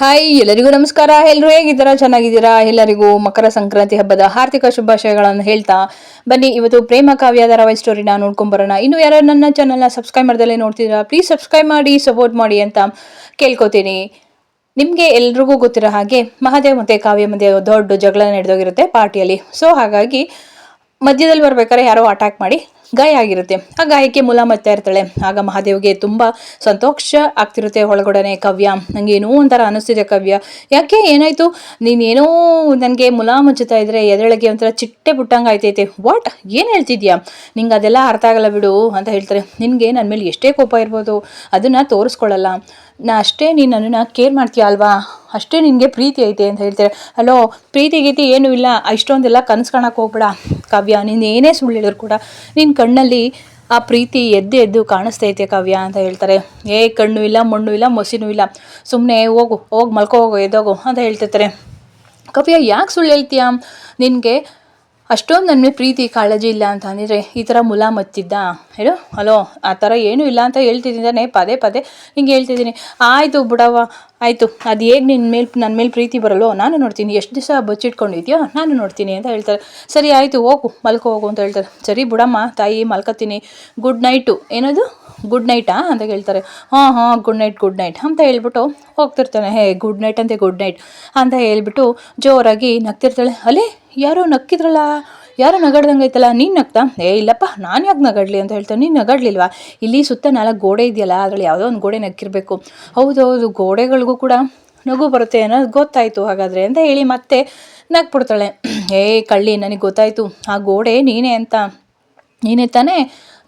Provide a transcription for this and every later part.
Hi ಎಲ್ಲರಿಗೂ ನಮಸ್ಕಾರ. ಎಲ್ಲರೂ ಹೇಗಿದ್ದೀರಾ? ಚೆನ್ನಾಗಿದ್ದೀರಾ? ಎಲ್ಲರಿಗೂ ಮಕರ ಸಂಕ್ರಾಂತಿ ಹಬ್ಬದ ಹಾರ್ದಿಕ ಶುಭಾಶಯಗಳನ್ನು ಹೇಳ್ತಾ ಬನ್ನಿ. ಇವತ್ತು ಪ್ರೇಮ ಕಾವ್ಯ ಧಾರಾವಾಹಿ ಸ್ಟೋರಿನ ನೋಡ್ಕೊಂಬರೋಣ ಇನ್ನು ಯಾರು ನನ್ನ ಚಾನಲ್ನ ಸಬ್ಸ್ಕ್ರೈಬ್ ಮಾಡ್ದಲ್ಲೇ ನೋಡ್ತಿದ್ದೀರಾ? ಪ್ಲೀಸ್ ಸಬ್ಸ್ಕ್ರೈಬ್ ಮಾಡಿ ಸಪೋರ್ಟ್ ಮಾಡಿ ಅಂತ ಕೇಳ್ಕೊತೀನಿ. ನಿಮಗೆ ಎಲ್ರಿಗೂ ಗೊತ್ತಿರೋ ಹಾಗೆ ಮಹಾದೇವ್ ಮತ್ತು ಕಾವ್ಯ ಮಧ್ಯೆ ದೊಡ್ಡ ಜಗಳ ನಡೆದೋಗಿರುತ್ತೆ ಪಾರ್ಟಿಯಲ್ಲಿ. ಸೊ ಹಾಗಾಗಿ ಮಧ್ಯದಲ್ಲಿ ಬರ್ಬೇಕಾದ್ರೆ ಯಾರೋ ಅಟ್ಯಾಕ್ ಮಾಡಿ ಗಾಯ ಆಗಿರುತ್ತೆ. ಆ ಗಾಯಕ್ಕೆ ಮುಲ ಮತ್ತಾ ಇರ್ತಾಳೆ. ಆಗ ಮಹಾದೇವ್ಗೆ ತುಂಬ ಸಂತೋಷ ಆಗ್ತಿರುತ್ತೆ. ಒಳಗಡೆ ಕವ್ಯ. ನನಗೆ ಏನೋ ಒಂಥರ ಅನಿಸ್ತಿದೆ ಕವ್ಯ. ಯಾಕೆ? ಏನಾಯ್ತು? ನೀನೇನೋ ನನಗೆ ಮುಲ ಮುಚ್ಚುತ್ತಾ ಇದ್ರೆ ಎದರೊಳಗೆ ಒಂಥರ ಚಿಟ್ಟೆ ಪುಟ್ಟಂಗ ಆಯ್ತೈತೆ. ವಾಟ್? ಏನು ಹೇಳ್ತಿದ್ಯಾ? ನಿಂಗೆ ಅದೆಲ್ಲ ಅರ್ಥ ಆಗಲ್ಲ ಬಿಡು ಅಂತ ಹೇಳ್ತಾರೆ. ನಿನಗೆ ನನ್ನ ಮೇಲೆ ಎಷ್ಟೇ ಕೋಪ ಇರ್ಬೋದು. ಅದನ್ನು ತೋರಿಸ್ಕೊಳ್ಳಲ್ಲ. ನಾ ಅಷ್ಟೇ ನೀನು ನನ್ನನ್ನು ಕೇರ್ ಮಾಡ್ತೀಯ ಅಲ್ವಾ? ಅಷ್ಟೇ ನಿನಗೆ ಪ್ರೀತಿ ಐತೆ ಅಂತ ಹೇಳ್ತಾರೆ. ಹಲೋ ಪ್ರೀತಿ ಗೀತಿ ಏನೂ ಇಲ್ಲ. ಇಷ್ಟೊಂದೆಲ್ಲ ಕನಸು ಕಾಣಕ್ಕೆ ಹೋಗ್ಬೇಡ. ಕಾವ್ಯ, ನೀನು ಏನೇ ಸುಳ್ಳು ಹೇಳಿದ್ರು ಕೂಡ ನಿನ್ನ ಕಣ್ಣಲ್ಲಿ ಆ ಪ್ರೀತಿ ಎದ್ದು ಎದ್ದು ಕಾಣಿಸ್ತೈತೆ ಕಾವ್ಯ ಅಂತ ಹೇಳ್ತಾರೆ. ಏ, ಕಣ್ಣು ಇಲ್ಲ, ಮಣ್ಣು ಇಲ್ಲ, ಮೊಸಿನೂ ಇಲ್ಲ. ಸುಮ್ಮನೆ ಹೋಗು, ಹೋಗಿ ಮಲ್ಕೋ, ಹೋಗು, ಎದ್ದೋಗು ಅಂತ ಹೇಳ್ತಿರ್ತಾರೆ. ಕಾವ್ಯ, ಯಾಕೆ ಸುಳ್ಳು ಹೇಳ್ತೀಯಾ? ನಿನಗೆ ಅಷ್ಟೊಂದು ನನ್ನ ಪ್ರೀತಿ, ಕಾಳಜಿ ಇಲ್ಲ ಅಂತ ಅಂದಿದ್ರೆ ಈ ಥರ ಮುಲ ಮತ್ತಿದ್ದ? ಹೇಳು, ಹಲೋ, ಆ ಥರ ಏನೂ ಇಲ್ಲ ಅಂತ ಹೇಳ್ತಿದ್ದಾನೆ ಪದೇ ಪದೇ ಹಿಂಗೆ ಹೇಳ್ತಿದ್ದೀನಿ. ಆಯಿತು ಬಿಡವ್ವ, ಆಯಿತು. ಅದು ಹೇಗೆ ನಿನ್ನ ಮೇಲೆ ನನ್ನ ಮೇಲೆ ಪ್ರೀತಿ ಬರಲ್ಲೋ ನಾನು ನೋಡ್ತೀನಿ. ಎಷ್ಟು ದಿವಸ ಬಚ್ಚಿಟ್ಕೊಂಡಿದ್ಯೋ, ನಾನು ನೋಡ್ತೀನಿ ಅಂತ ಹೇಳ್ತಾರೆ. ಸರಿ, ಆಯಿತು, ಹೋಗು, ಮಲ್ಕೋ, ಹೋಗು ಅಂತ ಹೇಳ್ತಾರೆ. ಸರಿ, ಬಿಡಮ್ಮ, ತಾಯಿ ಮಲ್ಕೋತೀನಿ ಗುಡ್ ನೈಟು ಏನದು? ಗುಡ್ ನೈಟಾ ಅಂತ ಹೇಳ್ತಾರೆ. ಹಾಂ ಹಾಂ ಗುಡ್ ನೈಟ್ ಗುಡ್ ನೈಟ್ ಅಂತ ಹೇಳ್ಬಿಟ್ಟು ಹೋಗ್ತಿರ್ತಾನೆ. ಹೇ ಗುಡ್ ನೈಟ್ ಅಂತೆ ಗುಡ್ ನೈಟ್ ಅಂತ ಹೇಳ್ಬಿಟ್ಟು ಜೋರಾಗಿ ನಗ್ತಿರ್ತಾಳೆ. ಅಲೇ ಯಾರೋ ನಕ್ಕಿದ್ರಲ್ಲ? ಯಾರೋ ನಗಾಡ್ದಂಗೆ ಐತಲ್ಲ? ನೀನು ನಗ್ತಾ? ಏ, ಇಲ್ಲಪ್ಪ, ನಾನು ಯಾಕೆ ನಗಾಡ್ಲಿ ಅಂತ ಹೇಳ್ತಾನೆ ನೀನು ನಗಾಡ್ಲಿಲ್ವಾ? ಇಲ್ಲಿ ಸುತ್ತ ನಾಲ್ಕು ಗೋಡೆ ಇದೆಯಲ್ಲ, ಅದರಲ್ಲಿ ಯಾವುದೋ ಒಂದು ಗೋಡೆ ನಕ್ಕಿರಬೇಕು ಹೌದು ಹೌದು ಗೋಡೆಗಳಿಗೂ ಕೂಡ ನಗು ಬರುತ್ತೆ ಅನ್ನೋದು ಗೊತ್ತಾಯಿತು ಹಾಗಾದರೆ ಅಂತ ಹೇಳಿ ಮತ್ತೆ ನಗ್ಬಿಡ್ತಾಳೆ. ಏ, ಕಳ್ಳಿ, ನನಗೆ ಗೊತ್ತಾಯಿತು. ಆ ಗೋಡೆ ನೀನೇ ಅಂತ. ನೀನೇ ತಾನೇ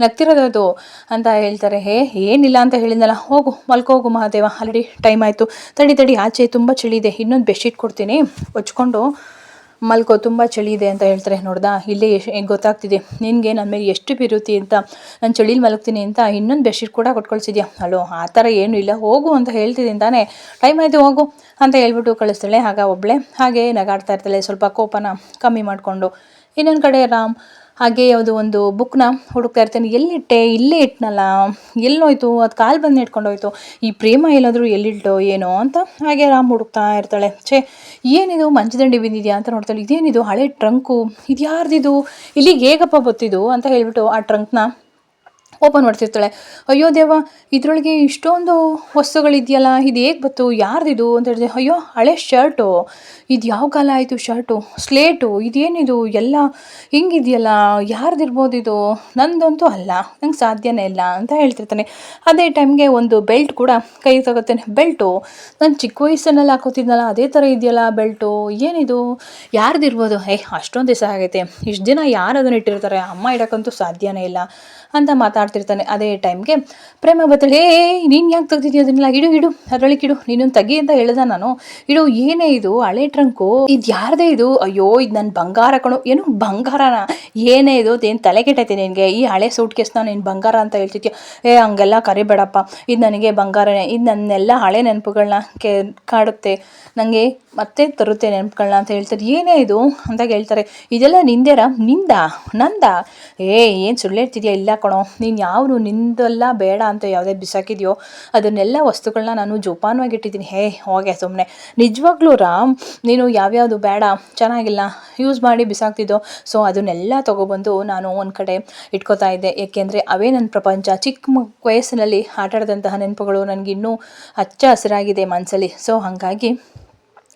ನಗ್ತಿರೋದು ಅಂತ ಹೇಳ್ತಾರೆ. ಹೇ, ಏನಿಲ್ಲ ಅಂತ ಹೇಳಿದ್ನಲ್ಲ? ಹೋಗು, ಮಲ್ಕೋಗು ಮಹಾದೇವ. ಆಲ್ರೆಡಿ ಟೈಮ್ ಆಯಿತು. ತಡಿ ತಡಿ, ಆಚೆ ತುಂಬ ಚಳಿ ಇದೆ. ಇನ್ನೊಂದು ಬೆಡ್ಶೀಟ್ ಕೊಡ್ತೀನಿ. ಹೊಚ್ಕೊಂಡು ಮಲ್ಕೋ, ತುಂಬ ಚಳಿ ಇದೆ ಅಂತ ಹೇಳ್ತಾರೆ ನೋಡ್ದಾ? ಇಲ್ಲೇ ಗೊತ್ತಾಗ್ತಿದೆ. ನಿನಗೆ ನನ್ನ ಮೇಲೆ ಎಷ್ಟು ಬಿರುತಿ ಅಂತ, ನಾನು ಚಳಿಲಿ ಮಲಗ್ತೀನಿ ಅಂತ ಇನ್ನೊಂದು ಬೆಡ್ಶೀಟ್ ಕೂಡ ಕೊಟ್ಕೊಳ್ಸಿದ್ಯಾ? ಅಲೋ, ಆ ಥರ ಏನೂ ಇಲ್ಲ. ಹೋಗು ಅಂತ ಹೇಳ್ತಿದ್ದೀನಿ ತಾನೇ. ಟೈಮ್ ಆಯಿತು, ಹೋಗು ಅಂತ ಹೇಳ್ಬಿಟ್ಟು ಕಳಿಸ್ತಾಳೆ ಆಗ ಒಬ್ಬಳೆ ಹಾಗೆ ನಗಾಡ್ತಾ ಇರ್ತಾಳೆ, ಸ್ವಲ್ಪ ಕೋಪನ ಕಮ್ಮಿ ಮಾಡಿಕೊಂಡು. ಇನ್ನೊಂದು ಕಡೆ ರಾಮ್ ಹಾಗೆ ಯಾವುದೋ ಒಂದು ಬುಕ್ನ ಹುಡುಕ್ತಾ ಇರ್ತೇನೆ. ಎಲ್ಲಿಟ್ಟೆ ಇಲ್ಲೇ ಇಟ್ನಲ್ಲ? ಎಲ್ಲೋಯ್ತು ಅದು ಕಾಲು ಬಂದು ಇಟ್ಕೊಂಡೋಯ್ತು ಈ ಪ್ರೇಮ ಎಲ್ಲಾದರೂ ಎಲ್ಲಿಟ್ಟೋ ಏನೋ ಅಂತ ಹಾಗೆ ರಾಮ್ ಹುಡುಕ್ತಾ ಇರ್ತಾಳೆ. ಛೇ, ಏನಿದು? ಮಂಚದಂಡಿ ಬಿದ್ದಿದ್ಯಾ ಅಂತ ನೋಡ್ತಾಳೆ ಇದೇನಿದು? ಹಳೆ ಟ್ರಂಕು ಇದು ಯಾರ್ದಿದು ಇಲ್ಲಿಗೆ ಹೇಗಪ್ಪ ಬತ್ತಿದು ಅಂತ ಹೇಳ್ಬಿಟ್ಟು ಆ ಟ್ರಂಕ್ನ ಓಪನ್ ಮಾಡ್ತಿರ್ತಾಳೆ. ಅಯ್ಯೋ ದೇವ, ಇದರೊಳಗೆ ಇಷ್ಟೊಂದು ವಸ್ತುಗಳಿದೆಯಲ್ಲ, ಇದು ಹೇಗೆ ಬತ್ತು ಯಾರ್ದಿದು? ಅಂತ ಹೇಳಿದೆ ಅಯ್ಯೋ, ಹಳೆ ಶರ್ಟು. ಇದು ಯಾವ ಕಾಲ ಆಯಿತು ಶರ್ಟು? ಸ್ಲೇಟು. ಇದೇನಿದು? ಎಲ್ಲ ಹಿಂಗಿದೆಯಲ್ಲ, ಯಾರ್ದಿರ್ಬೋದು ಇದು? ನಂದಂತೂ ಅಲ್ಲ, ನಂಗೆ ಸಾಧ್ಯನೇ ಇಲ್ಲ ಅಂತ ಹೇಳ್ತಿರ್ತಾನೆ. ಅದೇ ಟೈಮ್ಗೆ ಒಂದು ಬೆಲ್ಟ್ ಕೂಡ ಕೈ ತಗೋತೇನೆ ಬೆಲ್ಟು? ನಾನು ಚಿಕ್ಕ ವಯಸ್ಸನ್ನೆಲ್ಲ ಹಾಕೋತಿದ್ನಲ್ಲ, ಅದೇ ಥರ ಇದೆಯಲ್ಲ ಬೆಲ್ಟು. ಏನಿದು? ಯಾರ್ದಿರ್ಬೋದು? ಏ, ಅಷ್ಟೊಂದು ದಿವಸ ಆಗೈತೆ. ಇಷ್ಟು ದಿನ ಯಾರು ಅದನ್ನು ಇಟ್ಟಿರ್ತಾರೆ? ಅಮ್ಮ ಇಡೋಕ್ಕಂತೂ ಸಾಧ್ಯನೇ ಇಲ್ಲ. ಅಂತ ಮಾತಾಡ್ತಿರ್ತಾನೆ ಅದೇ ಟೈಮ್ಗೆ. ಪ್ರೇಮ ಬರ್ತಾಳೆ ಏ ನೀನು ಯಾಕೆ ತೆಗ್ದಿದ್ಯಾ ಅದನ್ನೆಲ್ಲ? ಇಡು ಇಡು, ಅದರೊಳಗೆ ಇಡು. ನೀನು ತೆಗಿ ಅಂತ ಹೇಳ್ದ ನಾನು. ಇಡು, ಏನೇ ಇದು, ಹಳೆ ಟ್ರಂಕು. ಇದು ಯಾರದೇ ಇದು? ಅಯ್ಯೋ, ಇದು ನನ್ನ ಬಂಗಾರ ಕಣು. ಏನು ಬಂಗಾರನ? ಏನೇ ಇದು? ಏನು ತಲೆ ಕೆಟ್ಟೈತೆ ನಿನಗೆ? ಈ ಹಳೆ ಸೂಟ್ ಕೇಸ್ನ ನೀನು ಬಂಗಾರ ಅಂತ ಹೇಳ್ತಿದ್ಯಾ? ಏ, ಹಂಗೆಲ್ಲ ಕರಿಬೇಡಪ್ಪ. ಇದು ನನಗೆ ಬಂಗಾರನೇ. ಇದು ನನ್ನೆಲ್ಲ ಹಳೆ ನೆನಪುಗಳನ್ನ ಕೆ, ಕಾಡುತ್ತೆ. ನನಗೆ ಮತ್ತೆ ತರುತ್ತೆ ನೆನಪುಗಳನ್ನ ಅಂತ ಹೇಳ್ತಾರೆ. ಏನೇ ಇದು? ಅಂತ ಹೇಳ್ತಾರೆ, ಇದೆಲ್ಲ ನಿಂದೇರ ನಿಂದ? ನಂದ? ಏ, ಏನು ಸುಳ್ಳು ಹೇಳ್ತಿದ್ಯಾ ಇಲ್ಲ ಕಣೋ ನೀನು ಯಾವನು, ನಿಂದೆಲ್ಲ ಬೇಡ ಅಂತ ಯಾವುದೇ ಬಿಸಾಕಿದೆಯೋ, ಅದನ್ನೆಲ್ಲ ವಸ್ತುಗಳನ್ನ ನಾನು ಜೋಪಾನವಾಗಿ ಇಟ್ಟಿದ್ದೀನಿ ಹೇ, ಹೋಗೆ ಸುಮ್ಮನೆ ನಿಜವಾಗ್ಲೂ ರಾಮ್, ನೀನು ಯಾವ್ಯಾವುದು ಬೇಡ, ಚೆನ್ನಾಗಿಲ್ಲ, ಯೂಸ್ ಮಾಡಿ ಬಿಸಾಕ್ತಿದ್ದೋ ಸೊ ಅದನ್ನೆಲ್ಲ ತೊಗೊಬಂದು ನಾನು ಒಂದು ಕಡೆ ಇಟ್ಕೋತಾ ಇದ್ದೆ. ಏಕೆಂದರೆ ಅವೇ ನನ್ನ ಪ್ರಪಂಚ. ಚಿಕ್ಕ ಮಕ್ಕ ವಯಸ್ಸಿನಲ್ಲಿ ಆಟಾಡಿದಂತಹ ನೆನಪುಗಳು ನನಗಿನ್ನೂ ಹಚ್ಚ ಹಸಿರಾಗಿದೆ ಮನಸ್ಸಲ್ಲಿ ಸೊ ಹಾಗಾಗಿ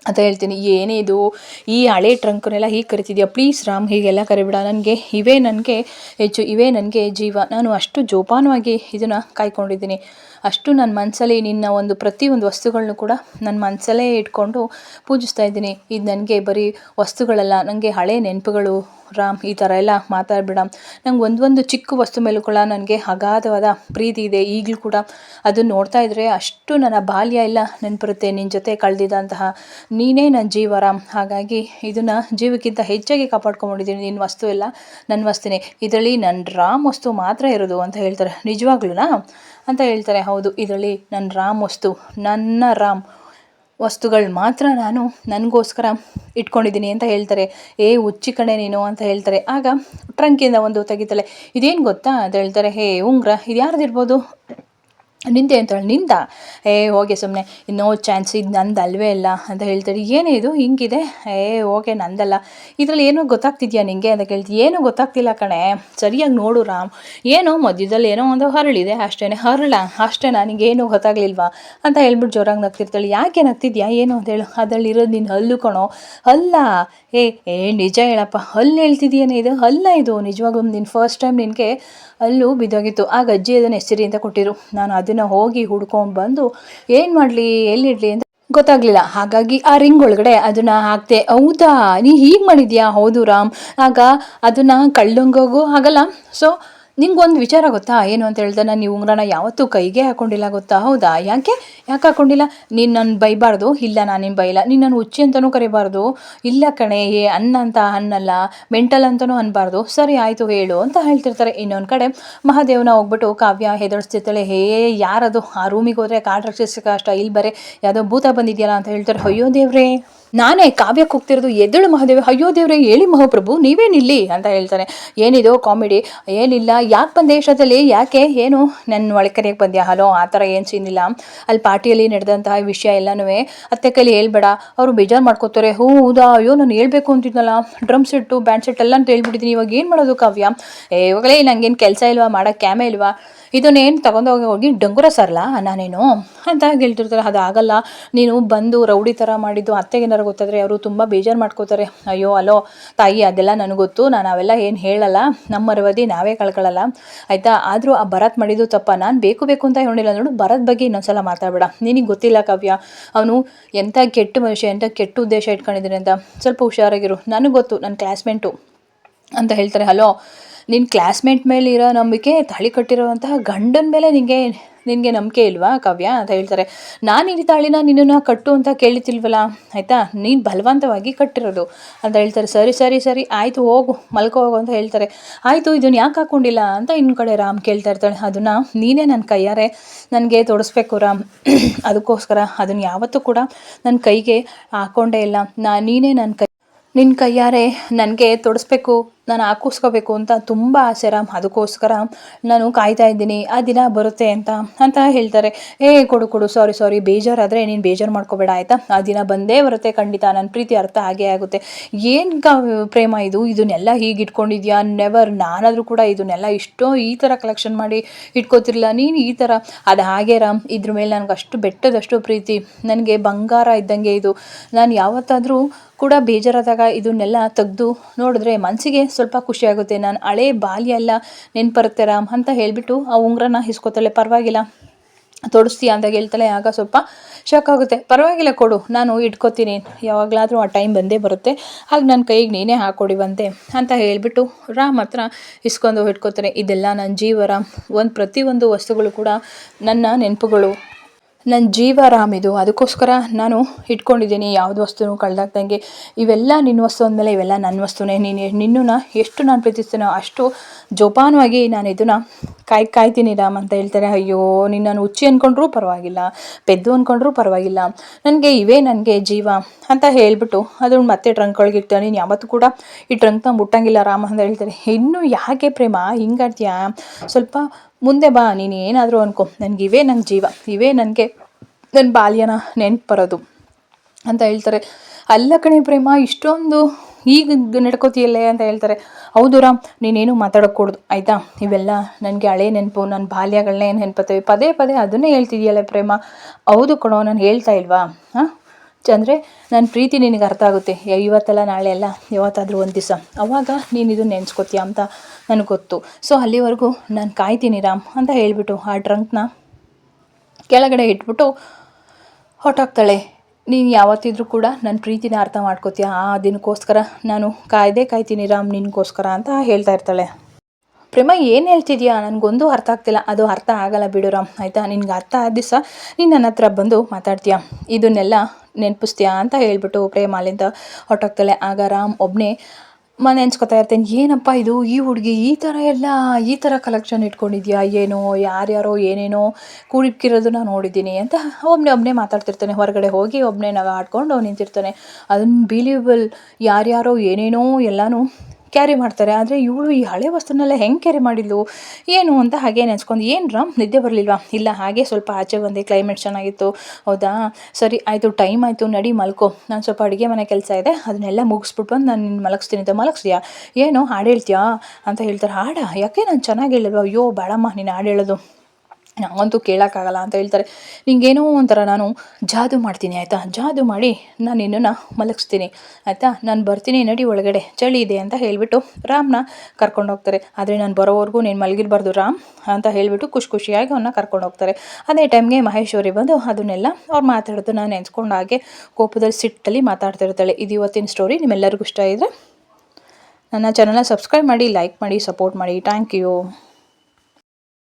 ಅಂತ ಹೇಳ್ತೀನಿ. ಏನೇ ಇದು, ಈ ಹಳೆ ಟ್ರಂಕ್ನೆಲ್ಲ ಹೀಗೆ ಕರಿತಿದ್ಯಾ? ಪ್ಲೀಸ್ ರಾಮ್, ಹೀಗೆಲ್ಲ ಕರಿಬಿಡ. ನನಗೆ ಇವೇ ನನಗೆ ಹೆಚ್ಚು, ಇವೇ ನನಗೆ ಜೀವ. ನಾನು ಅಷ್ಟು ಜೋಪಾನವಾಗಿ ಇದನ್ನು ಕಾಯ್ಕೊಂಡಿದ್ದೀನಿ. ಅಷ್ಟು ನನ್ನ ಮನಸ್ಸಲ್ಲಿ ನಿನ್ನ ಒಂದು ಪ್ರತಿಯೊಂದು ವಸ್ತುಗಳನ್ನು ಕೂಡ ನನ್ನ ಮನಸ್ಸಲ್ಲೇ ಇಟ್ಕೊಂಡು ಪೂಜಿಸ್ತಾ ಇದ್ದೀನಿ. ಇದು ನನಗೆ ಬರೀ ವಸ್ತುಗಳಲ್ಲ ನನಗೆ ಹಳೆ ನೆನಪುಗಳು ರಾಮ್, ಈ ಥರ ಎಲ್ಲ ಮಾತಾಡ್ಬೇಡ. ನಂಗೆ ಒಂದೊಂದು ಚಿಕ್ಕ ವಸ್ತು ಮೇಲೂ ಕೂಡ ನನಗೆ ಅಗಾಧವಾದ ಪ್ರೀತಿ ಇದೆ. ಈಗಲೂ ಕೂಡ ಅದನ್ನು ನೋಡ್ತಾ ಇದ್ದರೆ ಅಷ್ಟು ನನ್ನ ಬಾಲ್ಯ ಎಲ್ಲ ನೆನಪಿರುತ್ತೆ. ನಿನ್ನ ಜೊತೆ ಕಳೆದಿದ್ದಂತಹ ನೀನೇ ನನ್ನ ಜೀವ ರಾಮ್. ಹಾಗಾಗಿ ಇದನ್ನು ಜೀವಕ್ಕಿಂತ ಹೆಚ್ಚಾಗಿ ಕಾಪಾಡ್ಕೊಂಡ್ಬಿಟ್ಟಿದ್ದೀನಿ ನಿನ್ನ ವಸ್ತು ಎಲ್ಲ ನನ್ನ ವಸ್ತುನೇ. ಇದರಲ್ಲಿ ನನ್ನ ರಾಮ್ ವಸ್ತು ಮಾತ್ರ ಇರೋದು ಅಂತ ಹೇಳ್ತಾರೆ. ನಿಜವಾಗ್ಲೂನಾ? ಅಂತ ಹೇಳ್ತಾರೆ. ಹೌದು, ಇದರಲ್ಲಿ ನನ್ನ ರಾಮ್ ವಸ್ತು, ನನ್ನ ರಾಮ್. ವಸ್ತುಗಳು ಮಾತ್ರ ನಾನು ನನಗೋಸ್ಕರ ಇಟ್ಕೊಂಡಿದ್ದೀನಿ ಅಂತ ಹೇಳ್ತಾರೆ. ಏ, ಹುಚ್ಚಿ ಕಣೆ ನೀನು ಅಂತ ಹೇಳ್ತಾರೆ. ಆಗ ಟ್ರಂಕಿಂದ ಒಂದು ತೆಗಿತಾಳೆ ಇದೇನು ಗೊತ್ತಾ ಅಂತ ಹೇಳ್ತಾರೆ. ಹೇ, ಉಂಗ್ರ ಇದು ಯಾರ್ದಿರ್ಬೋದು ನಿಂದೆ ಹೇಳಿ, ನಿಂದ? ಏ, ಹೋಗಿ ಸುಮ್ಮನೆ ನೋ ಚಾನ್ಸ್ ಇದು ನಂದು ಅಲ್ವೇ ಇಲ್ಲ ಅಂತ ಹೇಳ್ತಾರೆ. ಏನೇ ಇದು, ಹಿಂಗಿದೆ? ಏ ಓಕೆ ನಂದಲ್ಲ. ಇದರಲ್ಲಿ ಏನೋ ಗೊತ್ತಾಗ್ತಿದ್ಯಾ ನಿಂಗೆ ಅಂತ ಕೇಳ್ತಿ. ಏನೂ ಗೊತ್ತಾಗ್ತಿಲ್ಲ ಕಣೆ. ಸರಿಯಾಗಿ ನೋಡು ರಾಮ್. ಏನೋ ಮಧ್ಯದಲ್ಲಿ ಏನೋ ಒಂದು ಹರಳಿದೆ. ಅಷ್ಟೇ ಹರಳ ಅಷ್ಟೇ ನನಗೇನು ಗೊತ್ತಾಗ್ಲಿಲ್ವಾ? ಅಂತ ಹೇಳ್ಬಿಟ್ಟು ಜೋರಾಗಿ ನಗ್ತಿರ್ತಾಳೆ. ಯಾಕೆ ನಗ್ತಿದ್ಯಾ? ಏನು ಅಂತ ಹೇಳು. ಅದರಲ್ಲಿ ಇರೋದು ನಿನ್ನ ಹಲ್ಲು ಕಣೋ. ಅಲ್ಲ ಏ ಏ, ನಿಜ ಹೇಳಪ್ಪ. ಹಲ್ಲು ಹೇಳ್ತಿದ್ಯೇನೇ ಇದು? ಅಲ್ಲ ಇದು. ನಿಜವಾಗ್ಲೂ ನಿನ್ನ ಫಸ್ಟ್ ಟೈಮ್ ನಿನಗೆ ಅಲ್ಲೂ ಬಿದ್ದೋಗಿತ್ತು. ಆಗ ಅಜ್ಜಿ ಅದನ್ನು ಹೆಸರಿ ಅಂತ ಕೊಟ್ಟಿರು. ನಾನು ಅದನ್ನು ಹೋಗಿ ಹುಡ್ಕೊಂಡ್ಬಂದು ಏನು ಮಾಡಲಿ, ಎಲ್ಲಿಡಲಿ ಅಂತ ಗೊತ್ತಾಗ್ಲಿಲ್ಲ. ಹಾಗಾಗಿ ಆ ರಿಂಗ್ ಒಳಗಡೆ ಅದನ್ನ ಹಾಕ್ತೆ ಹೌದಾ, ನೀ ಹೀಗೆ ಮಾಡಿದ್ಯಾ? ಹೌದು ರಾಮ್. ಆಗ ಅದನ್ನ ಕಳ್ಳಂಗೋಗು ಆಗಲ್ಲ. ಸೊ ನಿಂಗೊಂದು ವಿಚಾರ ಗೊತ್ತಾ? ಏನು ಅಂತ ಹೇಳ್ದೆ, ನಾನು ನೀವು ಉಂಗ್ರನ ಯಾವತ್ತೂ ಕೈಗೆ ಹಾಕೊಂಡಿಲ್ಲ ಗೊತ್ತಾ? ಹೌದಾ? ಯಾಕೆ? ಯಾಕೆ ಹಾಕೊಂಡಿಲ್ಲ? ನೀನು ನನ್ನ ಬೈಬಾರ್ದು? ಇಲ್ಲ ನಾನು ನಿನ್ನ ಬೈಲ್ಲ. ನೀನು ನಾನು ಹುಚ್ಚಿ ಅಂತಲೂ ಕರಿಬಾರ್ದು. ಇಲ್ಲ ಕಣೆ ಏ ಅನ್ನ ಅಂತ ಅನ್ನಲ್ಲ, ಮೆಂಟಲ್ ಅಂತಲೂ ಅನ್ಬಾರ್ದು. ಸರಿ, ಆಯಿತು, ಹೇಳು ಅಂತ ಹೇಳ್ತಿರ್ತಾರೆ. ಇನ್ನೊಂದು ಕಡೆ ಮಹಾದೇವನ ಹೋಗ್ಬಿಟ್ಟು ಕಾವ್ಯ ಹೆದರ್ಸ್ತಿರ್ತಾಳೆ. ಹೇ, ಯಾರದು? ಆ ರೂಮಿಗೆ ಹೋದರೆ ಕಾಡು ರಕ್ಷಿಸಕ್ಕೆ ಕಷ್ಟ ಇಲ್ಲಿ ಬರೇ. ಯಾವುದೋ ಭೂತ ಬಂದಿದೆಯಲ್ಲ ಅಂತ ಹೇಳ್ತಾರೆ. ಅಯ್ಯೋ ದೇವ್ರೇ! ನಾನೇ ಕಾವ್ಯಕ್ಕೆ ಹೋಗ್ತಿರೋದು ಎದ್ದಳು ಮಹಾದೇವ. ಅಯ್ಯೋ ದೇವ್ರೆ, ಹೇಳಿ ಮಹಾಪ್ರಭು, ನೀವೇನಿಲ್ಲಿ? ಅಂತ ಹೇಳ್ತಾನೆ ಏನಿದು? ಕಾಮಿಡಿ. ಏನಿಲ್ಲ ಯಾಕೆ ಬಂದೆ ದೇಶದಲ್ಲಿ ಯಾಕೆ? ಏನು? ನನ್ನ ಒಳಗೆ ಕರೆಯಕ್ಕೆ ಬಂದ್ಯಾ? ಹಲೋ, ಆ ಥರ ಏನು ಸೀನಿಲ್ಲ ಅಲ್ಲಿ ಪಾರ್ಟಿಯಲ್ಲಿ ನಡೆದಂತಹ ವಿಷಯ ಎಲ್ಲನೂ ಅತ್ತೆ ಕೈಲಿ ಹೇಳ್ಬೇಡ. ಅವರು ಬೇಜಾರು ಮಾಡ್ಕೋತಾರೆ. ಹೋ, ಹೌದಾ? ಅಯ್ಯೋ, ನಾನು ಹೇಳ್ಬೇಕು ಅಂತಿದ್ನಲ್ಲ. ಡ್ರಮ್ ಸೆಟ್ಟು, ಬ್ಯಾಂಡ್ ಸೆಟ್ ಎಲ್ಲ ಅಂತ ಹೇಳ್ಬಿಟ್ಟಿದ್ದೀನಿ ಇವಾಗ ಏನು ಮಾಡೋದು ಕಾವ್ಯ? ಇವಾಗಲೇ ನಂಗೇನು ಕೆಲಸ ಇಲ್ವಾ? ಮಾಡೋಕ್ಕೆ ಕ್ಯಾಮೆ ಇಲ್ವಾ? ಇದನ್ನೇನು ತಗೊಂಡೋಗಿ ಹೋಗಿ ಡಂಗುರ ಸರ್ಲ? ನಾನೇನು? ಅಂತ ಹೇಳ್ತಿರ್ತಾರೆ. ಅದು ಆಗಲ್ಲ. ನೀನು ಬಂದು ರೌಡಿ ಥರ ಮಾಡಿದ್ದು ಅತ್ತೆಗೇನಾರು ಗೊತ್ತಾದರೆ ಅವರು ತುಂಬ ಬೇಜಾರು ಮಾಡ್ಕೋತಾರೆ. ಅಯ್ಯೋ ಅಲೋ ತಾಯಿ, ಅದೆಲ್ಲ ನನಗೆ ಗೊತ್ತು. ನಾನು ಅವೆಲ್ಲ ಏನು ಹೇಳಲ್ಲ. ನಮ್ಮ ಮರವದಿ ನಾವೇ ಕಳ್ಕೊಳ್ಳಲ್ಲ ಆಯಿತಾ? ಆದರೂ ಆ ಭರತ್ ಮಾಡಿದ್ದು ತಪ್ಪ? ನಾನು ಬೇಕು ಬೇಕು ಅಂತ ಹೇಳಿಲ್ಲ ನೋಡು. ಭರತ್ ಬಗ್ಗೆ ಇನ್ನೊಂದ್ಸಲ ಮಾತಾಡಬೇಡ. ನಿನಗೆ ಗೊತ್ತಿಲ್ಲ ಕಾವ್ಯ. ಅವನು ಎಂಥ ಕೆಟ್ಟ ಮನುಷ್ಯ ಎಂಥ ಕೆಟ್ಟ ಉದ್ದೇಶ ಇಟ್ಕೊಂಡಿದ್ದೀನಿ ಅಂತ. ಸ್ವಲ್ಪ ಹುಷಾರಾಗಿರು. ನನಗೆ ಗೊತ್ತು. ನನ್ನ ಕ್ಲಾಸ್ಮೇಟು ಅಂತ ಹೇಳ್ತಾರೆ, ಹಲೋ ನಿನ್ನ ಕ್ಲಾಸ್ಮೇಟ್ ಮೇಲೆ ಇರೋ ನಂಬಿಕೆ ತಾಳಿ ಕಟ್ಟಿರುವಂತಹ ಗಂಡನ ಮೇಲೆ ನಿನಗೆ ನಿನಗೆ ನಂಬಿಕೆ ಇಲ್ವಾ ಕಾವ್ಯ? ಅಂತ ಹೇಳ್ತಾರೆ. ನಾನು ಈ ತಾಳಿನ ನಿನ್ನನ್ನು ಕಟ್ಟು ಅಂತ ಕೇಳಿತಿಲ್ವಲ್ಲ ಆಯಿತಾ? ನೀನು ಬಲವಂತವಾಗಿ ಕಟ್ಟಿರೋದು. ಅಂತ ಹೇಳ್ತಾರೆ. ಸರಿ ಸರಿ ಸರಿ, ಆಯಿತು, ಹೋಗು, ಮಲ್ಕೋ, ಹೋಗು ಅಂತ ಹೇಳ್ತಾರೆ. ಆಯಿತು ಇದನ್ನು ಯಾಕೆ ಹಾಕ್ಕೊಂಡಿಲ್ಲ ಅಂತ ಇನ್ನು ಕಡೆ ರಾಮ್ ಕೇಳ್ತಾ ಇರ್ತಾಳೆ. ಅದನ್ನು ನೀನೇ ನನ್ನ ಕೈಯಾರೆ ನನಗೆ ತೊಡಸ್ಬೇಕು ರಾಮ್. ಅದಕ್ಕೋಸ್ಕರ ಅದನ್ನು ಯಾವತ್ತೂ ಕೂಡ ನನ್ನ ಕೈಗೆ ಹಾಕ್ಕೊಂಡೇ ಇಲ್ಲ. ನಾ ನೀನೇ ನನ್ನ ಕೈ ನಿನ್ನ ಕೈಯಾರೆ ನನಗೆ ತೊಡಸ್ಬೇಕು, ನಾನು ಹಾಕಿಸ್ಕೋಬೇಕು ಅಂತ ತುಂಬ ಆಸೆ ರಾಮ್. ಅದಕ್ಕೋಸ್ಕರ ನಾನು ಕಾಯ್ತಾ ಇದ್ದೀನಿ. ಆ ದಿನ ಬರುತ್ತೆ ಅಂತ ಅಂತ ಹೇಳ್ತಾರೆ. ಏ, ಕೊಡು ಕೊಡು ಸಾರಿ ಸಾರಿ ಬೇಜಾರಾದರೆ ನೀನು ಬೇಜಾರು ಮಾಡ್ಕೋಬೇಡ, ಆಯಿತಾ? ಆ ದಿನ ಬಂದೇ ಬರುತ್ತೆ, ಖಂಡಿತ. ನನ್ನ ಪ್ರೀತಿ ಅರ್ಥ ಆಗೇ ಆಗುತ್ತೆ. ಏನು ಕ, ಪ್ರೇಮ ಇದು? ಇದನ್ನೆಲ್ಲ ಹೀಗೆ ಇಟ್ಕೊಂಡಿದ್ಯಾ ನೆವರ್ ನಾನಾದರೂ ಕೂಡ ಇದನ್ನೆಲ್ಲ ಇಷ್ಟೋ ಈ ಥರ ಕಲೆಕ್ಷನ್ ಮಾಡಿ ಇಟ್ಕೋತಿರ್ಲಿಲ್ಲ. ನೀನು ಈ ಥರ ಅದು ಹಾಗೆ ರಾಮ್, ಇದ್ರ ಮೇಲೆ ನನಗೆ ಅಷ್ಟು ಬೆಟ್ಟದಷ್ಟು ಪ್ರೀತಿ. ನನಗೆ ಬಂಗಾರ ಇದ್ದಂಗೆ ಇದು. ನಾನು ಯಾವತ್ತಾದರೂ ಕೂಡ ಬೇಜಾರಾದಾಗ ಇದನ್ನೆಲ್ಲ ತೆಗೆದು ನೋಡಿದ್ರೆ ಮನಸ್ಸಿಗೆ ಸ್ವಲ್ಪ ಖುಷಿಯಾಗುತ್ತೆ ನಾನು ಹಳೇ ಬಾಲ್ಯ ಎಲ್ಲ ನೆನ್ಪರುತ್ತೆ ರಾಮ್ ಅಂತ ಹೇಳಿಬಿಟ್ಟು ಆ ಉಂಗ್ರನ ಇಸ್ಕೊತಾಳೆ ಪರವಾಗಿಲ್ಲ. ತೊಡಿಸ್ತೀಯ ಅಂತ ಹೇಳ್ತಾಳೆ. ಆಗ ಸ್ವಲ್ಪ ಶಾಕ್ ಆಗುತ್ತೆ. ಪರವಾಗಿಲ್ಲ ಕೊಡು, ನಾನು ಇಟ್ಕೋತೀನಿ. ಯಾವಾಗಲಾದರೂ ಆ ಟೈಮ್ ಬಂದೇ ಬರುತ್ತೆ. ಹಾಗೆ ನನ್ನ ಕೈಗೆ ನೀನೇ ಹಾಕ್ಕೊಡಿವಂತೆ ಅಂತ ಹೇಳಿಬಿಟ್ಟು ರಾಮ್ ಹತ್ರ ಇಸ್ಕೊಂಡು ಇಟ್ಕೋತಾರೆ ಇದೆಲ್ಲ ನನ್ನ ಜೀವ ರಾಮ್ ಒಂದು ಪ್ರತಿಯೊಂದು ವಸ್ತುಗಳು ಕೂಡ ನನ್ನ ನೆನಪುಗಳು. ನನ್ನ ಜೀವ ರಾಮ್ ಇದು. ಅದಕ್ಕೋಸ್ಕರ ನಾನು ಇಟ್ಕೊಂಡಿದ್ದೀನಿ ಯಾವುದು ವಸ್ತುನೂ ಕಳೆದಾಗ್ದಂಗೆ. ಇವೆಲ್ಲ ನಿನ್ನ ವಸ್ತು ಅಂದಮೇಲೆ ಇವೆಲ್ಲ ನನ್ನ ವಸ್ತುನೇ. ನೀನು ನಿನ್ನನ್ನು ಎಷ್ಟು ನಾನು ಪ್ರೀತಿಸ್ತೀನೋ ಅಷ್ಟು ಜೋಪಾನವಾಗಿ ನಾನು ಇದನ್ನು ಕಾಯ್ ಕಾಯ್ತೀನಿ ರಾಮ್ ಅಂತ ಹೇಳ್ತಾರೆ. ಅಯ್ಯೋ ನಿನ್ನನ್ನು ಉಚ್ಚಿ ಅಂದ್ಕೊಂಡ್ರೂ ಪರವಾಗಿಲ್ಲ, ಪೆದ್ದು ಅಂದ್ಕೊಂಡ್ರೂ ಪರವಾಗಿಲ್ಲ. ನನಗೆ ಇವೇ ನನಗೆ ಜೀವ ಅಂತ ಹೇಳಿಬಿಟ್ಟು ಅದನ್ನು ಮತ್ತೆ ಟ್ರಂಕ್ ಒಳಗೆ ನೀನು ಯಾವತ್ತೂ ಕೂಡ ಈ ಟ್ರಂಕ್ನ ಮುಟ್ಟಂಗಿಲ್ಲ ರಾಮ್ ಅಂತ ಹೇಳ್ತಾರೆ. ಇನ್ನೂ ಯಾಕೆ ಪ್ರೇಮ? ಹಿಂಗಾಡ್ತೀಯಾ ಸ್ವಲ್ಪ ಮುಂದೆ ಬಾ, ನೀನು ಏನಾದರೂ ಅನ್ಕೊ. ನನಗೆ ಇವೇ ನನ್ನ ಜೀವ, ಇವೇ ನನಗೆ ನನ್ನ ಬಾಲ್ಯನ ನೆನ್ಪು ಬರೋದು ಅಂತ ಹೇಳ್ತಾರೆ. ಅಲ್ಲ ಕಣೆ ಪ್ರೇಮ, ಇಷ್ಟೊಂದು ಈಗ ನಡ್ಕೋತೀಯಲ್ಲೇ ಅಂತ ಹೇಳ್ತಾರೆ. ಹೌದು ರಾಮ್, ನೀನೇನು ಮಾತಾಡೋಕ್ಕೂಡ್ದು ಆಯಿತಾ? ಇವೆಲ್ಲ ನನಗೆ ಹಳೆ ನೆನಪು ನನ್ನ ಬಾಲ್ಯಗಳನ್ನೇ ನೆನಪತ್ತೇವೆ. ಪದೇ ಪದೇ ಅದನ್ನೇ ಹೇಳ್ತಿದ್ಯಲ್ಲ ಪ್ರೇಮ. ಹೌದು ಕೊಡೋ ನಾನು ಹೇಳ್ತಾ ಇಲ್ವಾ? ಹಾಂ? ಅಂದರೆ ನನ್ನ ಪ್ರೀತಿ ನಿನಗೆ ಅರ್ಥ ಆಗುತ್ತೆ. ಇವತ್ತಲ್ಲ ನಾಳೆ ಅಲ್ಲ ಯಾವತ್ತಾದರೂ ಒಂದು ದಿವಸ. ಅವಾಗ ನೀನು ಇದು ನೆನೆಸ್ಕೋತೀಯ ಅಂತ ನನಗೆ ಗೊತ್ತು. ಸೊ ಅಲ್ಲಿವರೆಗೂ ನಾನು ಕಾಯ್ತೀನಿ ರಾಮ್ ಅಂತ ಹೇಳಿಬಿಟ್ಟು ಆ ಡ್ರಂಕ್ನ ಕೆಳಗಡೆ ಇಟ್ಬಿಟ್ಟು ಹೊಟ್ಟೋಗ್ತಾಳೆ ನೀನು ಯಾವತ್ತಿದ್ರೂ ಕೂಡ ನನ್ನ ಪ್ರೀತಿನ ಅರ್ಥ ಮಾಡ್ಕೋತೀಯ. ಆ ದಿನಕ್ಕೋಸ್ಕರ ನಾನು ಕಾಯ್ದೆ ಕಾಯ್ತೀನಿ ರಾಮ್ ನಿನಗೋಸ್ಕರ ಅಂತ ಹೇಳ್ತಾ ಇರ್ತಾಳೆ. ಪ್ರೇಮ, ಏನು ಹೇಳ್ತಿದ್ಯಾ? ನನಗೊಂದು ಅರ್ಥ ಆಗ್ತಿಲ್ಲ. ಅದು ಅರ್ಥ ಆಗಲ್ಲ ಬಿಡು ರಾಮ್. ಆಯಿತಾ? ನಿನ್ಗೆ ಅರ್ಥ ಆದ ದಿವಸ ನೀನು ನನ್ನ ಹತ್ರ ಬಂದು ಮಾತಾಡ್ತೀಯ. ಇದನ್ನೆಲ್ಲ ನೆನಪಿಸ್ತೀಯಾ ಅಂತ ಹೇಳ್ಬಿಟ್ಟು ಪ್ರೇಮ ಅಲ್ಲಿಂದ ಹೊಟ್ಟೋಗ್ತಾಳೆ ಆಗ ರಾಮ್ ಒಬ್ಬನೇ ಮನೆ ನೆನ್ಸ್ಕೊತಾ ಇರ್ತೇನೆ. ಏನಪ್ಪ ಇದು? ಈ ಹುಡುಗಿ ಈ ಥರ ಎಲ್ಲ, ಈ ಥರ ಕಲೆಕ್ಷನ್ ಇಟ್ಕೊಂಡಿದ್ಯಾ? ಏನೋ, ಯಾರ್ಯಾರೋ ಏನೇನೋ ಕೂಡಿಕ್ಕಿರೋದನ್ನ ನೋಡಿದ್ದೀನಿ ಅಂತ ಒಬ್ಬನೇ ಒಬ್ಬನೇ ಮಾತಾಡ್ತಿರ್ತಾನೆ. ಹೊರಗಡೆ ಹೋಗಿ ಒಬ್ಬನೇ ನಾವು ಆಡ್ಕೊಂಡು ನಿಂತಿರ್ತಾನೆ. ಅದನ್ನ ಬಿಲೀವಬಲ್ ಯಾರ್ಯಾರೋ ಏನೇನೋ ಎಲ್ಲನೂ ಕ್ಯಾರಿ ಮಾಡ್ತಾರೆ. ಆದರೆ ಇವಳು ಈ ಹಳೆ ವಸ್ತುನೆಲ್ಲ ಹೆಂಗೆ ಕ್ಯಾರಿ ಮಾಡಿದ್ಲು? ಏನು ಅಂತ ಹಾಗೆ ನೆನೆಸ್ಕೊಂಡು ಏನು ರಾಮ್, ನಿದ್ದೆ ಬರಲಿಲ್ವಾ? ಇಲ್ಲ, ಹಾಗೆ ಸ್ವಲ್ಪ ಆಚೆ ಬಂದೆ ಕ್ಲೈಮೇಟ್ ಚೆನ್ನಾಗಿತ್ತು. ಹೌದಾ? ಸರಿ, ಆಯಿತು ಟೈಮ್ ಆಯಿತು, ನಡಿ, ಮಲ್ಕೋ. ನಾನು ಸ್ವಲ್ಪ ಅಡುಗೆ ಮನೆ ಕೆಲಸ ಇದೆ, ಅದನ್ನೆಲ್ಲ ಮುಗಿಸ್ಬಿಟ್ಟು ಬಂದು ನಾನು ನಿನ್ನ ಮಲಗಿಸ್ತೀನಿ ಅಂತ ಮಲಗಿಸ್ತೀಯಾ ಏನು, ಹಾಡು ಹೇಳ್ತೀಯಾ? ಅಂತ ಹೇಳ್ತಾರೆ. ಹಾಡಾ, ಯಾಕೆ ನಾನು ಚೆನ್ನಾಗಿ ಹೇಳಿಲ್ವಾ? ಅಯ್ಯೋ, ಬೇಡಮ್ಮ, ನೀನು ಹಾಡು ಹೇಳೋದು. ನಂಗಂತೂ ಕೇಳೋಕ್ಕಾಗಲ್ಲ ಅಂತ ಹೇಳ್ತಾರೆ. ನಿಂಗೇನೋ ಒಂಥರ ನಾನು ಜಾದು ಮಾಡ್ತೀನಿ, ಆಯಿತಾ? ಜಾದು ಮಾಡಿ ನಾನು ನಿನ್ನನ್ನು ಮಲಗಿಸ್ತೀನಿ, ಆಯಿತಾ? ನಾನು ಬರ್ತೀನಿ, ನಡಿ ಒಳಗಡೆ, ಚಳಿ ಇದೆ ಅಂತ ಹೇಳಿಬಿಟ್ಟು ರಾಮ್ನ ಕರ್ಕೊಂಡು ಹೋಗ್ತಾರೆ. ಆದರೆ ನಾನು ಬರೋವರೆಗೂ ನೀನು ಮಲಗಿರಬಾರ್ದು ರಾಮ್ ಅಂತ ಹೇಳಿಬಿಟ್ಟು ಖುಷಿ ಖುಷಿಯಾಗಿ ಅವನ್ನ ಕರ್ಕೊಂಡು ಹೋಗ್ತಾರೆ. ಅದೇ ಟೈಮ್ಗೆ ಮಹೇಶ್ವರಿ ಬಂದು ಅದನ್ನೆಲ್ಲ ಅವ್ರು ಮಾತಾಡೋದು, ನಾನು ನೆನೆಸ್ಕೊಂಡು ಹಾಗೆ ಕೋಪದಲ್ಲಿ ಸಿಟ್ಟಲ್ಲಿ ಮಾತಾಡ್ತಿರ್ತಾಳೆ ಇದು ಇವತ್ತಿನ ಸ್ಟೋರಿ ನಿಮ್ಮೆಲ್ಲರಿಗೂ ಇಷ್ಟ ಇದ್ದರೆ ನನ್ನ ಚಾನಲ್ನ ಸಬ್ಸ್ಕ್ರೈಬ್ ಮಾಡಿ ಲೈಕ್ ಮಾಡಿ ಸಪೋರ್ಟ್ ಮಾಡಿ. Thank you